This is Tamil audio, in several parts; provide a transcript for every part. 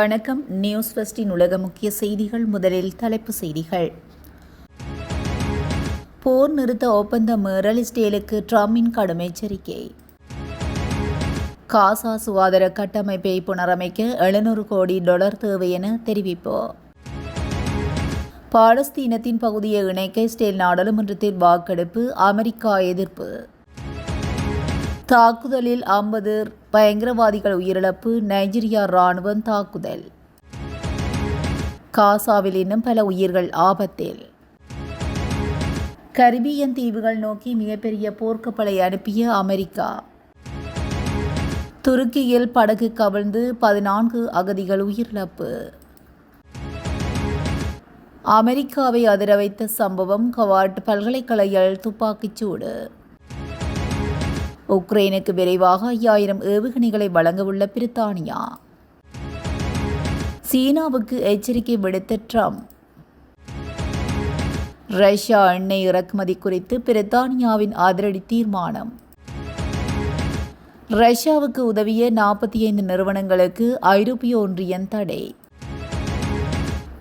வணக்கம். நியூஸ் ஃபஸ்டின் உலக முக்கிய செய்திகள் முதலில் தலைப்பு செய்திகள். போர் நிறுத்த ஒப்பந்த மீறல் இஸ்ரேலுக்கு ட்ரம்பின் கடும் எச்சரிக்கை. காசா சுகாதார கட்டமைப்பை புனரமைக்க எழுநூறு கோடி டாலர் தேவை என தெரிவிப்பு. பாலஸ்தீனத்தின் பகுதியை இணைக்க இஸ்ரேல் நாடாளுமன்றத்தில் வாக்கெடுப்பு அமெரிக்கா எதிர்ப்பு. தாக்குதலில் ஐம்பது பயங்கரவாதிகள் உயிரிழப்பு நைஜீரியா ராணுவம் தாக்குதல். காசாவில் இன்னும் பல உயிர்கள் ஆபத்தில். கரிபியன் தீவுகள் நோக்கி மிகப்பெரிய போர்க்கப்பலை அனுப்பிய அமெரிக்கா. துருக்கியில் படகு கவிழ்ந்து பதினான்கு அகதிகள் உயிரிழப்பு. அமெரிக்காவை அதிர வைத்த சம்பவம் கவாட் பல்கலைக்கழகில் துப்பாக்கிச்சூடு உக்ரைனுக்கு விரைவாக ஐயாயிரம் ஏவுகணைகளை வழங்கவுள்ள பிரித்தானியா. சீனாவுக்கு எச்சரிக்கை விடுத்த ட்ரம்ப். ரஷ்யா எண்ணெய் இறக்குமதி குறித்து பிரித்தானியாவின் அதிரடி தீர்மானம். ரஷ்யாவுக்கு உதவிய நாற்பத்தி ஐந்து நிறுவனங்களுக்கு ஐரோப்பிய ஒன்றியம் தடை.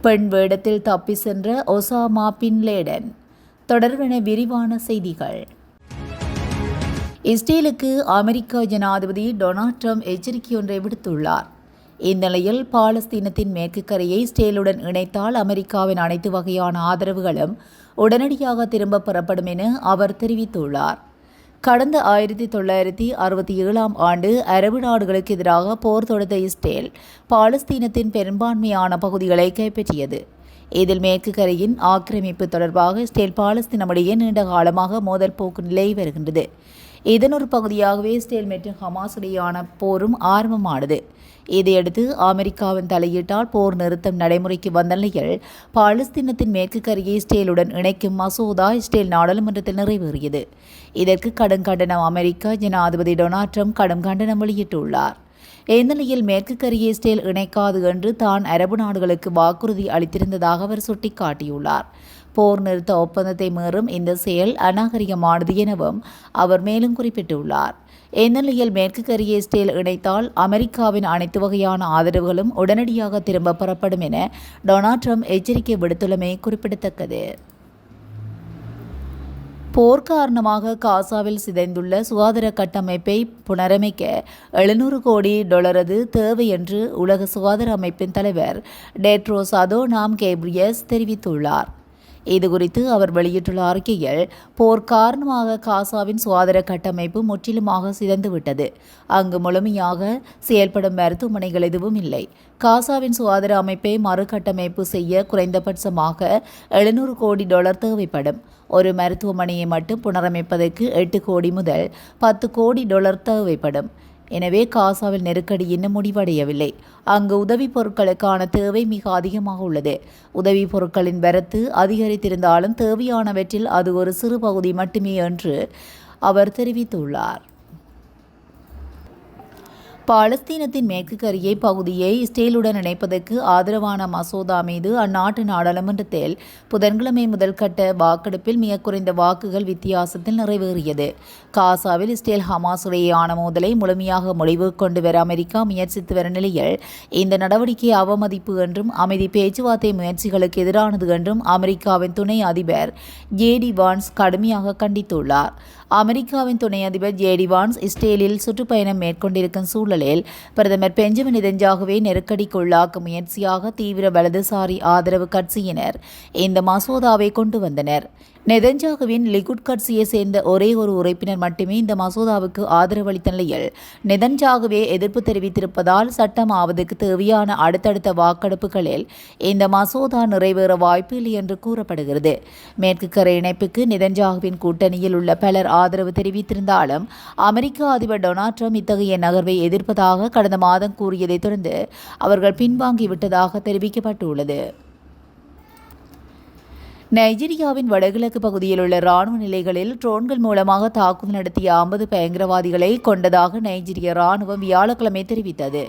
பெண் வேடத்தில் தப்பி சென்ற ஒசாமா பின்லேடன். தொடர்பென விரிவான செய்திகள். இஸ்ரேலுக்கு அமெரிக்க ஜனாதிபதி டொனால்ட் ட்ரம்ப் எச்சரிக்கை ஒன்றை விடுத்துள்ளார். இந்நிலையில் பாலஸ்தீனத்தின் மேற்கு கரையை இஸ்ரேலுடன் இணைத்தால் அமெரிக்காவின் அனைத்து வகையான ஆதரவுகளும் உடனடியாக திரும்பப் பெறப்படும் என அவர் தெரிவித்துள்ளார். கடந்த ஆயிரத்தி தொள்ளாயிரத்தி அறுபத்தி ஏழாம் ஆண்டு அரபு நாடுகளுக்கு எதிராக போர் தொடுத்த இஸ்ரேல் பாலஸ்தீனத்தின் பெரும்பான்மையான பகுதிகளை கைப்பற்றியது. இதில் மேற்கு கரையின் ஆக்கிரமிப்பு தொடர்பாக இஸ்ரேல் பாலஸ்தீனமிடையே நீண்ட காலமாக மோதல் போக்கு நிலை வருகின்றது. இதன் ஒரு பகுதியாகவே இஸ்ரேல் மற்றும் ஹமாஸ் இடையான போரும் ஆரம்பமானது. இதையடுத்து அமெரிக்காவின் தலையீட்டால் போர் நிறுத்தம் நடைமுறைக்கு வந்த நிலையில் பாலஸ்தீனத்தின் மேற்கு கரையை இஸ்ரேலுடன் இணைக்கும் மசோதா இஸ்ரேல் நாடாளுமன்றத்தில் நிறைவேறியது. இதற்கு கடும் கண்டனம் அமெரிக்கா ஜனாதிபதி டொனால்ட் ட்ரம்ப் கடும் கண்டனம் வெளியிட்டுள்ளார். இந்நிலையில் மேற்கு கரையை இஸ்ரேல் இணைக்காது என்று தான் அரபு நாடுகளுக்கு வாக்குறுதி அளித்திருந்ததாக அவர் சுட்டிக்காட்டியுள்ளார். போர் நிறுத்த ஒப்பந்தத்தை மீறும் இந்த செயல் அநாகரிகமானது எனவும் அவர் மேலும் குறிப்பிட்டுள்ளார். இந்நிலையில் மேற்கு கரிய இஸ்ரேல் இணைத்தால் அமெரிக்காவின் அனைத்து வகையான ஆதரவுகளும் உடனடியாக திரும்பப் பெறப்படும் என டொனால்ட் ட்ரம்ப் எச்சரிக்கை விடுத்துள்ளமை குறிப்பிடத்தக்கது. போர் காரணமாக காசாவில் சிதைந்துள்ள சுகாதார கட்டமைப்பை புனரமைக்க எழுநூறு கோடி டொலரது தேவை என்று உலக சுகாதார அமைப்பின் தலைவர் டேட்ரோஸ் அதோனாம் கேப்ரியஸ் தெரிவித்துள்ளார். இதுகுறித்து அவர் வெளியிட்டுள்ள அறிக்கையில் போர் காரணமாக காசாவின் சுகாதார கட்டமைப்பு முற்றிலுமாக சிதைந்துவிட்டது. அங்கு முழுமையாக செயல்படும் மருத்துவமனைகள் எதுவும் இல்லை. காசாவின் சுகாதார அமைப்பை மறுகட்டமைப்பு செய்ய குறைந்தபட்சமாக எழுநூறு கோடி டாலர் தேவைப்படும். ஒரு மருத்துவமனையை மட்டும் புனரமைப்பதற்கு எட்டு கோடி முதல் பத்து கோடி டாலர் தேவைப்படும். எனவே காசாவில் நெருக்கடி இன்னும் முடிவடையவில்லை. அங்கு உதவி பொருட்களுக்கான தேவை மிக அதிகமாக உள்ளது. உதவி பொருட்களின் வரத்து அதிகரித்திருந்தாலும் தேவையானவற்றில் அது ஒரு சிறு பகுதி மட்டுமே என்று அவர் தெரிவித்துள்ளார். பாலஸ்தீனத்தின் மேற்கு கரையை பகுதியை இஸ்ரேலுடன் இணைப்பதற்கு ஆதரவான மசோதா மீது அந்நாட்டு நாடாளுமன்றத்தில் புதன்கிழமை முதல் கட்ட வாக்கெடுப்பில் மிக குறைந்த வாக்குகள் வித்தியாசத்தில் நிறைவேறியது. காசாவில் இஸ்ரேல் ஹமாஸ் இடையேயான மோதலை முழுமையாக முடிவு கொண்டு வர அமெரிக்கா முயற்சித்து வரும் நிலையில் இந்த நடவடிக்கை அவமதிப்பு என்றும் அமைதி பேச்சுவார்த்தை முயற்சிகளுக்கு எதிரானது என்றும் அமெரிக்காவின் துணை அதிபர் ஜேடி வான்ஸ் கடுமையாக கண்டித்துள்ளார். அமெரிக்காவின் துணை அதிபர் ஜேடி வான்ஸ் இஸ்ரேலில் சுற்றுப்பயணம் மேற்கொண்டிருக்கும் சூழல் சூழலில் பிரதமர் பெஞ்சமின் நெதஞ்சாகவே நெருக்கடிக்குள்ளாக்கும் முயற்சியாக தீவிர வலதுசாரி ஆதரவு கட்சியினர் இந்த மசோதாவை கொண்டு வந்தனர். நெதஞ்சாகுவின் லிகுட் கட்சியை சேர்ந்த ஒரே ஒரு உறுப்பினர் மட்டுமே இந்த மசோதாவுக்கு ஆதரவளித்த நிலையில் நெதஞ்சாகுவே எதிர்ப்பு தெரிவித்திருப்பதால் சட்டம் ஆவதற்கு தேவையான அடுத்தடுத்த வாக்கெடுப்புகளில் இந்த மசோதா நிறைவேற வாய்ப்பில்லை என்று கூறப்படுகிறது. மேற்கு கரை இணைப்புக்கு நெதஞ்சாகுவின் கூட்டணியில் உள்ள பலர் ஆதரவு தெரிவித்திருந்தாலும் அமெரிக்க அதிபர் டொனால்ட் ட்ரம்ப் இத்தகைய நகர்வை எதிர்ப்பதாக கடந்த மாதம் கூறியதைத் தொடர்ந்து அவர்கள் பின்வாங்கிவிட்டதாக தெரிவிக்கப்பட்டுள்ளது. நைஜீரியாவின் வடகிழக்கு பகுதியில் உள்ள ராணுவ நிலைகளில் ட்ரோன்கள் மூலமாக தாக்குதல் நடத்திய ஐம்பது பயங்கரவாதிகளை கொண்டதாக நைஜீரிய ராணுவம் வியாழக்கிழமை தெரிவித்தது.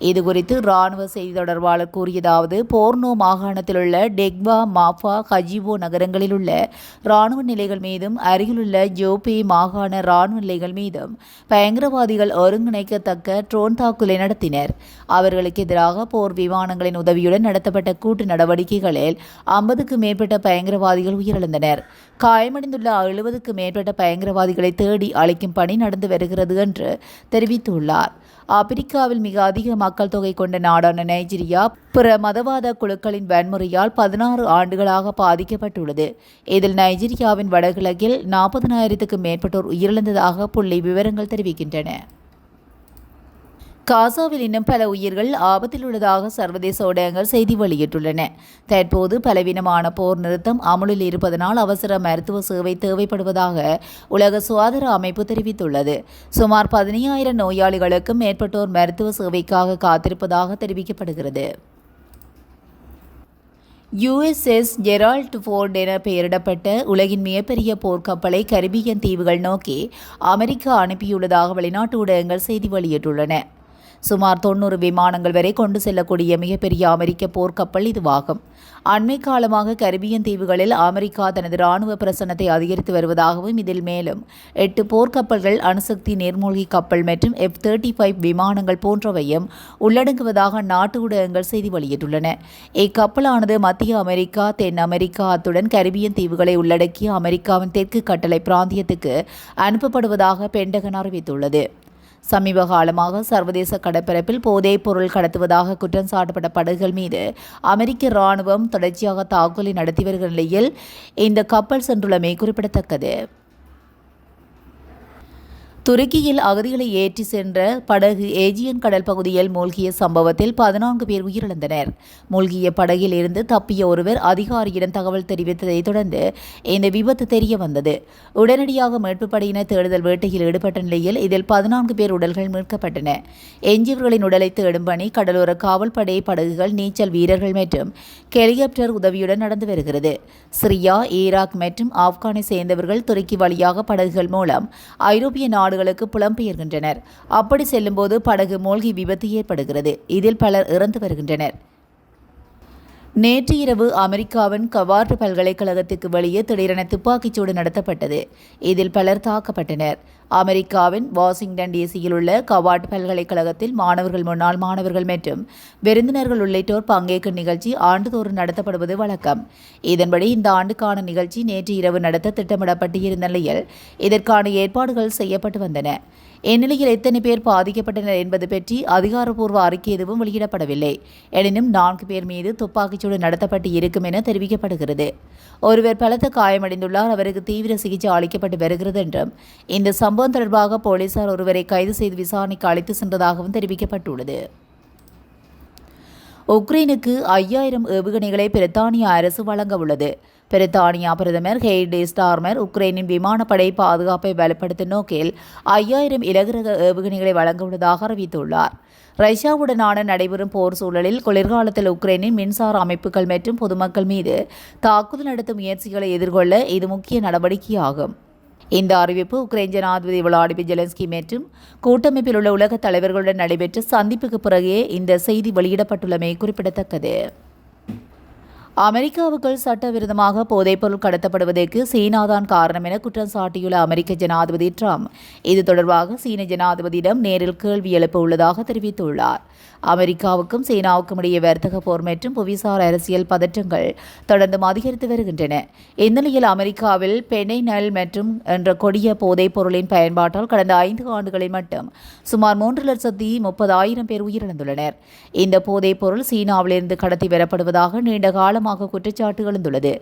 இதுகுறித்து இராணுவ செய்தி தொடர்பாளர் கூறியதாவது போர்னோ மாகாணத்தில் உள்ள டெக்வா மாஃபா ஹஜிவோ நகரங்களில் உள்ள இராணுவ நிலைகள் மீதும் அருகிலுள்ள ஜோபே மாகாண இராணுவ நிலைகள் மீதும் பயங்கரவாதிகள் ஒருங்கிணைக்கத்தக்க ட்ரோன் தாக்குதலை நடத்தினர். அவர்களுக்கு எதிராக போர் விமானங்களின் உதவியுடன் நடத்தப்பட்ட கூட்டு நடவடிக்கைகளில் ஐம்பதுக்கு மேற்பட்ட பயங்கரவாதிகள் உயிரிழந்தனர். காயமடைந்துள்ள எழுபதுக்கு மேற்பட்ட பயங்கரவாதிகளை தேடி அழைக்கும் பணி நடந்து வருகிறது என்று தெரிவித்துள்ளார். ஆப்பிரிக்காவில் மிக அதிக மக்கள் தொகை கொண்ட நாடான நைஜீரியா பிற மதவாத குழுக்களின் வன்முறையால் பதினாறு ஆண்டுகளாக பாதிக்கப்பட்டுள்ளது. இதில் நைஜீரியாவின் வடகிழக்கில் நாற்பதனாயிரத்துக்கும் மேற்பட்டோர் உயிரிழந்ததாக புள்ளி விவரங்கள் தெரிவிக்கின்றன. காசாவில் இன்னும் பல உயிர்கள் ஆபத்தில் உள்ளதாக சர்வதேச ஊடகங்கள் செய்தி வெளியிட்டுள்ளன. தற்போது பலவீனமான போர் நிறுத்தம் அமுலில் இருப்பதனால் அவசர மருத்துவ சேவை தேவைப்படுவதாக உலக சுகாதார அமைப்பு தெரிவித்துள்ளது. சுமார் பதினையாயிரம் நோயாளிகளுக்கும் மேற்பட்டோர் மருத்துவ சேவைக்காக காத்திருப்பதாக தெரிவிக்கப்படுகிறது. யுஎஸ்எஸ் ஜெரால்ட் ஃபோர்ட் என பெயரிடப்பட்ட உலகின் மிகப்பெரிய போர்க்கப்பலை கரிபியன் தீவுகள் நோக்கி அமெரிக்கா அனுப்பியுள்ளதாக வெளிநாட்டு ஊடகங்கள் செய்தி வெளியிட்டுள்ளன. சுமார் தொண்ணூறு விமானங்கள் வரை கொண்டு செல்லக்கூடிய மிகப்பெரிய அமெரிக்க போர்க்கப்பல் இதுவாகும். அண்மை காலமாக கரிபியன் தீவுகளில் அமெரிக்கா தனது ராணுவ பிரசனத்தை அதிகரித்து வருவதாகவும் இதில் மேலும் எட்டு போர்க்கப்பல்கள் அணுசக்தி நீர்மூழ்கி கப்பல் மற்றும் எஃப் தேர்ட்டி ஃபைவ் விமானங்கள் போன்றவையும் உள்ளடங்குவதாக நாட்டு ஊடகங்கள் செய்தி வெளியிட்டுள்ளன. இக்கப்பலானது மத்திய அமெரிக்கா தென் அமெரிக்கா அத்துடன் கரிபியன் தீவுகளை உள்ளடக்கிய அமெரிக்காவின் தெற்கு கட்டளை பிராந்தியத்துக்கு அனுப்பப்படுவதாக பென்டகன் அறிவித்துள்ளது. சமீப காலமாக சர்வதேச கடற்பரப்பில் போதைப் பொருள் கடத்துவதாக குற்றம் சாட்டப்பட்ட படகுகள் மீது அமெரிக்க ராணுவம் தொடர்ச்சியாக தாக்குதலை நடத்தி வருகிற நிலையில் இந்த கப்பல் சென்றுள்ளமை குறிப்பிடத்தக்கது. துருக்கியில் அகதிகளை ஏற்றி சென்ற படகு ஏஜியன் கடல் பகுதியில் மூழ்கிய சம்பவத்தில் பதினான்கு பேர் உயிரிழந்தனர். மூழ்கிய படகில் இருந்து தப்பிய ஒருவர் அதிகாரியிடம் தகவல் தெரிவித்ததை தொடர்ந்து இந்த விபத்து தெரிய வந்தது. உடனடியாக மீட்பு படையினர் தேடுதல் வேட்டையில் ஈடுபட்ட நிலையில் இதில் பதினான்கு பேர் உடல்கள் மீட்கப்பட்டன. எஞ்சியவர்களின் உடலை தேடும் பணி கடலோர காவல்படை படகுகள் நீச்சல் வீரர்கள் மற்றும் ஹெலிகாப்டர் உதவியுடன் நடந்து வருகிறது. சிரியா ஈராக் மற்றும் ஆப்கானை சேர்ந்தவர்கள் துருக்கி வழியாக படகுகள் மூலம் ஐரோப்பிய நாடு நாடுகளுக்கு புலம்பெயர்கின்றனர். அப்படி செல்லும்போது படகு மூழ்கி விபத்து ஏற்படுகிறது. இதில் பலர் இறந்து வருகின்றனர். நேற்று இரவு அமெரிக்காவின் கவார்டு பல்கலைக்கழகத்துக்கு வெளியே திடீரென துப்பாக்கிச்சூடு நடத்தப்பட்டது. இதில் பலர் தாக்கப்பட்டனர். அமெரிக்காவின் வாஷிங்டன் டிசியில் உள்ள கவார்ட் பல்கலைக்கழகத்தில் மாணவர்கள் முன்னாள் மாணவர்கள் மற்றும் விருந்தினர்கள் உள்ளிட்டோர் பங்கேற்கும் நிகழ்ச்சி ஆண்டுதோறும் நடத்தப்படுவது வழக்கம். இதன்படி இந்த ஆண்டுக்கான நிகழ்ச்சி நேற்று இரவு நடத்த திட்டமிடப்பட்டிருந்த நிலையில் இதற்கான ஏற்பாடுகள் செய்யப்பட்டு வந்தன. இந்நிலையில் எத்தனை பேர் பாதிக்கப்பட்டனர் என்பது பற்றி அதிகாரப்பூர்வ அறிக்கை எதுவும் வெளியிடப்படவில்லை. எனினும் நான்கு பேர் மீது துப்பாக்கிச்சூடு நடத்தப்பட்டு இருக்கும் என தெரிவிக்கப்படுகிறது. ஒருவர் பலத்த காயமடைந்துள்ளார். அவருக்கு தீவிர சிகிச்சை அளிக்கப்பட்டு வருகிறது என்றும் இந்த சம்பவம் தொடர்பாக போலீசார் ஒருவரை கைது செய்து விசாரணைக்கு அழைத்து சென்றதாகவும் தெரிவிக்கப்பட்டுள்ளது. உக்ரைனுக்கு ஐயாயிரம் ஏவுகணைகளை பிரித்தானிய அரசு வழங்க உள்ளது. பிரித்தானியா பிரதமர் ஹெய்டே ஸ்டார்மர் உக்ரைனின் விமானப்படை பாதுகாப்பை பலப்படுத்தும் நோக்கில் ஐயாயிரம் இலகுரக ஏவுகணைகளை வழங்கவுள்ளதாக அறிவித்துள்ளார். ரஷ்யாவுடனான நடைபெறும் போர் சூழலில் குளிர்காலத்தில் உக்ரைனின் மின்சார அமைப்புகள் மற்றும் பொதுமக்கள் மீது தாக்குதல் நடத்தும் முயற்சிகளை எதிர்கொள்ள இது முக்கிய நடவடிக்கையாகும். இந்த அறிவிப்பு உக்ரைன் ஜனாதிபதி விளாடிமிர் ஜெலன்ஸ்கி மற்றும் கூட்டமைப்பில் உள்ள உலக தலைவர்களுடன் நடைபெற்ற சந்திப்புக்கு பிறகே இந்த செய்தி வெளியிடப்பட்டுள்ளமை குறிப்பிடத்தக்கது. அமெரிக்காவுக்குள் சட்டவிரோதமாக போதைப்பொருள் கடத்தப்படுவதற்கு சீனாதான் காரணம் என குற்றம் சாட்டியுள்ள அமெரிக்க ஜனாதிபதி ட்ரம்ப். இது தொடர்பாக சீன ஜனாதிபதியிடம் நேரில் கேள்வி எழுப்ப உள்ளதாக தெரிவித்துள்ளார். அமெரிக்காவுக்கும் சீனாவுக்கும் இடையே வர்த்தக போர் மற்றும் புவிசார் அரசியல் பதற்றங்கள் தொடர்ந்து அதிகரித்து வருகின்றன. இந்நிலையில் அமெரிக்காவில் பெனைனல் மற்றும் என்ற கொடிய போதைப் பொருளின் பயன்பாட்டால் கடந்த ஐந்து ஆண்டுகளில் மட்டும் சுமார் மூன்று லட்சத்தி முப்பதாயிரம் பேர் உயிரிழந்துள்ளனர். இந்த போதைப் பொருள் சீனாவிலிருந்து கடத்தி வரப்படுவதாக நீண்ட காலமாக குற்றச்சாட்டு எழுந்துள்ளது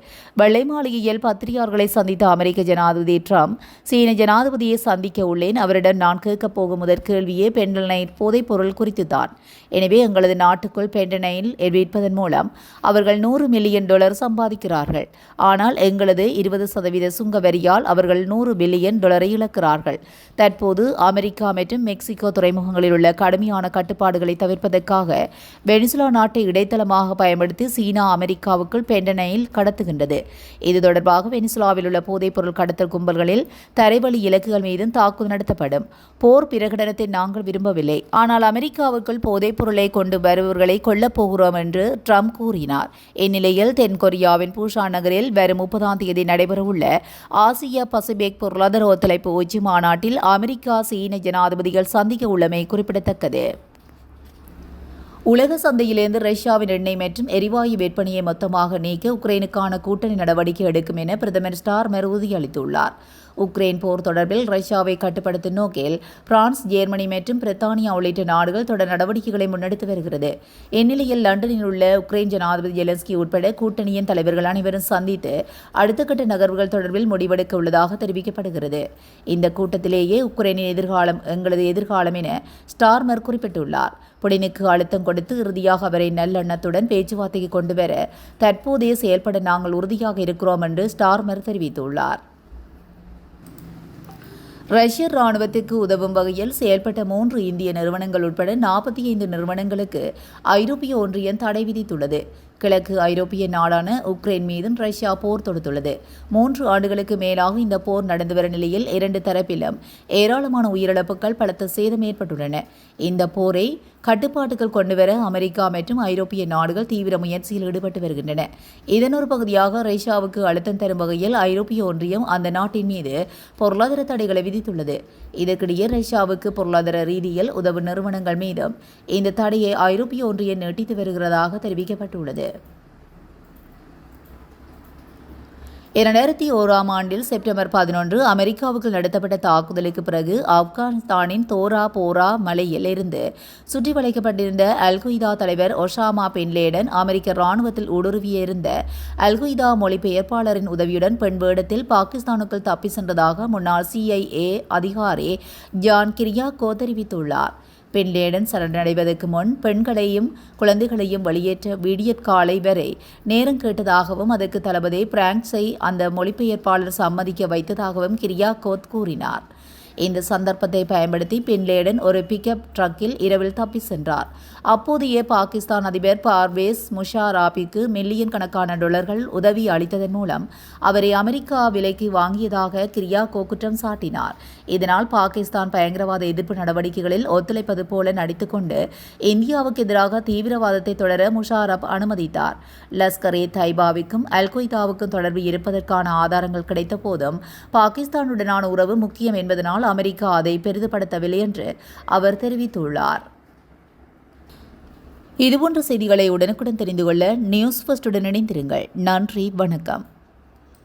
வெள்ளை மாளிகையில் பத்திரிகையாளர்களை சந்தித்த அமெரிக்க ஜனாதிபதி ட்ரம்ப் சீன ஜனாதிபதியை சந்திக்க உள்ளேன் அவரிடம் நான் கேட்கப் போகும் முதற் கேள்வியே பெண்டல் போதைப் பொருள் குறித்துதான் எனவே எங்களது நாட்டுக்குள் பெண்டனையில் விற்பதன் மூலம் அவர்கள் நூறு மில்லியன் டாலர் சம்பாதிக்கிறார்கள். ஆனால் எங்களது இருபது சதவீத சுங்க வரியால் அவர்கள் நூறு பில்லியன் டாலரை இழக்கிறார்கள். தற்போது அமெரிக்கா மற்றும் மெக்சிகோ துறைமுகங்களில் உள்ள கடுமையான கட்டுப்பாடுகளை தவிர்ப்பதற்காக வெனிசுலா நாட்டை இடைத்தளமாக பயன்படுத்தி சீனா அமெரிக்கா அமெரிக்காவுக்குள் பெண்டனையில் கடத்துகின்றது. இது தொடர்பாக வெனிசுலாவில் உள்ள போதைப்பொருள் கடத்தல் கும்பல்களில் தரைவழி இலக்குகள் மீதும் தாக்குதல் நடத்தப்படும். போர் பிரகடனத்தை நாங்கள் விரும்பவில்லை. ஆனால் அமெரிக்காவுக்குள் போதைப்பொருளை கொண்டு வருபவர்களை கொல்லப் போகிறோம் என்று ட்ரம்ப் கூறினார். இந்நிலையில் தென்கொரியாவின் பூஷா நகரில் வரும் முப்பதாம் தேதி நடைபெறவுள்ள ஆசிய பசிபிக் பொருளாதார ஒத்துழைப்பு உச்சி மாநாட்டில் அமெரிக்கா சீன ஜனாதிபதிகள் சந்திக்க உள்ளமை குறிப்பிடத்தக்கது. உலக சந்தையிலிருந்து ரஷ்யாவின் எண்ணெய் மற்றும் எரிவாயு விற்பனையை மொத்தமாக நீக்க உக்ரைனுக்கான கூட்டணி நடவடிக்கை எடுக்கும் என பிரதமர் ஸ்டார்மர் உறுதியளித்துள்ளார் உக்ரைன் போர் தொடர்பில் ரஷ்யாவை கட்டுப்படுத்தும் நோக்கில் பிரான்ஸ் ஜெர்மனி மற்றும் பிரித்தானியா உள்ளிட்ட நாடுகள் தொடர் நடவடிக்கைகளை முன்னெடுத்து வருகிறது. இந்நிலையில் லண்டனில் உள்ள உக்ரைன் ஜனாதிபதி ஜெலன்ஸ்கி உட்பட கூட்டணியின் தலைவர்கள் அனைவரும் சந்தித்து அடுத்த கட்ட நகர்வுகள் தொடர்பில் முடிவெடுக்க உள்ளதாக தெரிவிக்கப்படுகிறது. இந்த கூட்டத்திலேயே உக்ரைனின் எதிர்காலம் எங்களது எதிர்காலம் என ஸ்டார்மர் குறிப்பிட்டுள்ளார். புடினுக்கு அழுத்தம் கொடுத்து இறுதியாக அவரை நல்லெண்ணத்துடன் பேச்சுவார்த்தைக்கு கொண்டுவர தற்போதைய செயல்பட நாங்கள் உறுதியாக இருக்கிறோம் என்று ஸ்டார்மர் தெரிவித்துள்ளார். ரஷ்ய ராணுவத்திற்கு உதவும் வகையில் செயல்பட்ட மூன்று இந்திய நிறுவனங்கள் உட்பட நாற்பத்தி ஐந்து நிறுவனங்களுக்கு ஐரோப்பிய ஒன்றியம் தடை விதித்துள்ளது. கிழக்கு ஐரோப்பிய நாடான உக்ரைன் மீதும் ரஷ்யா போர் தொடுத்துள்ளது. மூன்று ஆண்டுகளுக்கு மேலாக இந்த போர் நடந்து வரும் நிலையில் இரண்டு தரப்பிலும் ஏராளமான உயிரிழப்புகள் பலத்த சேதம் ஏற்பட்டுள்ளன. இந்த போரை கட்டுப்பாட்டுகள் கொண்டுவர அமெரிக்கா மற்றும் ஐரோப்பிய நாடுகள் தீவிர முயற்சியில் ஈடுபட்டு வருகின்றன. இதன் ஒரு பகுதியாக ரஷ்யாவுக்கு அழுத்தம் தரும் வகையில் ஐரோப்பிய ஒன்றியம் அந்த நாட்டின் மீது பொருளாதார தடைகளை விதித்துள்ளது. இதற்கிடையே ரஷ்யாவுக்கு பொருளாதார ரீதியில் உதவு நிறுவனங்கள் மீதும் இந்த தடையை ஐரோப்பிய ஒன்றியம் நீட்டித்து வருகிறதாக தெரிவிக்கப்பட்டுள்ளது. இரண்டாயிரத்தி ஓராம் ஆண்டில் செப்டம்பர் பதினொன்று அமெரிக்காவுக்கு நடத்தப்பட்ட தாக்குதலுக்கு பிறகு ஆப்கானிஸ்தானின் தோரா போரா மலையில் இருந்து சுற்றி வளைக்கப்பட்டிருந்த அல்குய்தா தலைவர் ஒஷாமா பின்லேடன் அமெரிக்க ராணுவத்தில் ஊடுருவியிருந்த அல்குய்தா மொழிபெயர்ப்பாளரின் உதவியுடன் பெண் வேடத்தில் பாகிஸ்தானுக்குள் தப்பி சென்றதாக முன்னாள் சிஐஏ அதிகாரி ஜான் கிரியாக்கோ தெரிவித்துள்ளார். பின்லேடன் சரணடைவதற்கு முன் பெண்களையும் குழந்தைகளையும் வெளியேற்ற விடியற் காலை வரை நேரம் கேட்டதாகவும் அதற்கு தளபதி பிராங்க்ஸை அந்த மொழிபெயர்ப்பாளர் சம்மதிக்க வைத்ததாகவும் கிரியா கோத் கூறினார். இந்த சந்தர்ப்பத்தை பயன்படுத்தி பின்லேடன் ஒரு பிக்கப் ட்ரக்கில் இரவில் தப்பி சென்றார். அப்போதைய பாகிஸ்தான் அதிபர் பார்வேஸ் முஷாராபிக்கு மில்லியன் கணக்கான டொலர்கள் உதவி அளித்ததன் மூலம் அவரை அமெரிக்கா விலைக்கு வாங்கியதாக கிரியாகோ குற்றம் சாட்டினார். இதனால் பாகிஸ்தான் பயங்கரவாத எதிர்ப்பு நடவடிக்கைகளில் ஒத்துழைப்பது போல நடித்துக்கொண்டு இந்தியாவுக்கு எதிராக தீவிரவாதத்தை தொடர முஷாரப் அனுமதித்தார். லஸ்கர் ஏ தைபாவுக்கும் அல்கொய்தாவுக்கும் தொடர்பு இருப்பதற்கான ஆதாரங்கள் கிடைத்த போதும் பாகிஸ்தானுடனான உறவு முக்கியம் என்பதனால் அமெரிக்கா அதை பெரிதுபடுத்தவில்லை என்று அவர் தெரிவித்துள்ளார். இதுபோன்ற செய்திகளை உடனுக்குடன் தெரிந்து கொள்ள நியூஸ் ஃபர்ஸ்டுடன் இணைந்திருங்கள். நன்றி வணக்கம்.